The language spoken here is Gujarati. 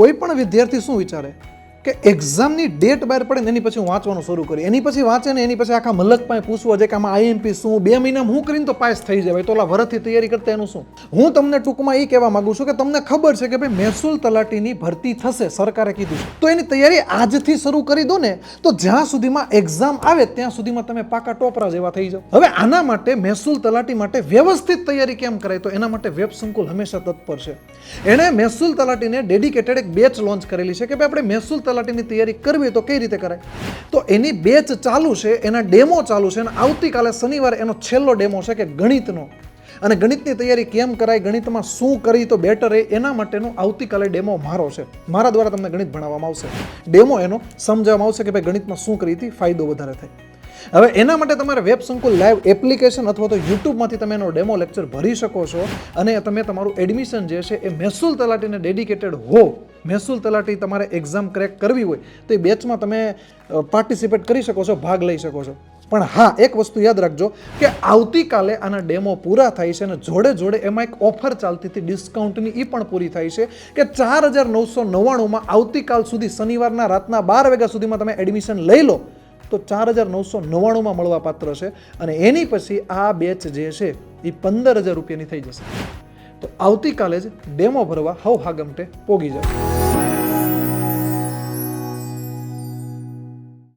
કોઈ પણ વિદ્યાર્થી શું વિચારે? કે એક્ઝામની ડેટ બહાર પડે ને એની પછી હું વાંચવાનું શરૂ કરી. એની પછી વાંચે ને એની પછી આખા મલક પાસે પૂછવો છે કે આમાં આઈએમપી શું, બે મહિનામાં હું કરીને તો પાસ થઈ જાય. તો ઓલા વરસથી તૈયારી કરતા એનું શું? હું તમને ટૂંકમાં એ કહેવા માંગુ છું કે તમને ખબર છે કે ભાઈ, મહેસૂલ તલાટીની ભરતી થશે, સરકારે કીધું. તો એની તૈયારી આજથી શરૂ કરી દો ને, તો જ્યાં સુધીમાં એક્ઝામ આવે, ત્યાં સુધીમાં તમે પાકા ટોપરા જેવા થઈ જાઓ. હવે આના માટે મહેસૂલ તલાટી માટે વ્યવસ્થિત તૈયારી કેમ કરાય? તો એના માટે વેબ સંકુલ હંમેશા તત્પર છે. એણે મહેસૂલ તલાટીને ડેડિકેટેડ એક બેચ લોન્ચ કરેલી છે કે ભાઈ, આપણે મહેસૂલ તલાટીની તૈયારી કરવી તો કઈ રીતે કરાય? તો એની બેચ ચાલુ છે, એના ડેમો ચાલુ છે અને આવતીકાલે શનિવારે એનો છેલ્લો ડેમો છે કે ગણિતનો. અને ગણિતની તૈયારી કેમ કરાય, ગણિતમાં શું કરી તો બેટર રહે એના માટેનો આવતીકાલે ડેમો મારો છે. મારા દ્વારા તમને ગણિત ભણાવવામાં આવશે. ડેમો એનો સમજાવવામાં આવશે કે ભાઈ ગણિતમાં શું કરીથી ફાયદો વધારે થાય. હવે એના માટે તમારે વેબ સંકુલ લાઈવ એપ્લિકેશન અથવા તો યુટ્યુબમાંથી તમે એનો ડેમો લેક્ચર ભરી શકો છો અને તમે તમારું એડમિશન જે છે એ મહેસૂલ તલાટીને ડેડિકેટેડ હો. મહેસૂલ તલાટી તમારે એક્ઝામ ક્રેક કરવી હોય તો એ બેચમાં તમે પાર્ટિસિપેટ કરી શકો છો, ભાગ લઈ શકો છો. પણ હા, એક વસ્તુ યાદ રાખજો કે આવતીકાલે આના ડેમો પૂરા થાય છે અને જોડે જોડે એમાં એક ઓફર ચાલતી હતી ડિસ્કાઉન્ટની એ પણ પૂરી થાય છે કે ચાર હજાર નવસો નવ્વાણુંમાં આવતીકાલ સુધી શનિવારના રાતના બાર વાગ્યા સુધીમાં તમે એડમિશન લઈ લો તો ચાર હજાર નવસો નવ્વાણુંમાં મળવા પાત્ર છે અને એની પછી આ બેચ જે છે એ પંદર હજાર રૂપિયાની થઈ જશે. તો આવતીકાલે જ ડેમો ભરવા હવ હાગમટે પોગી જાવ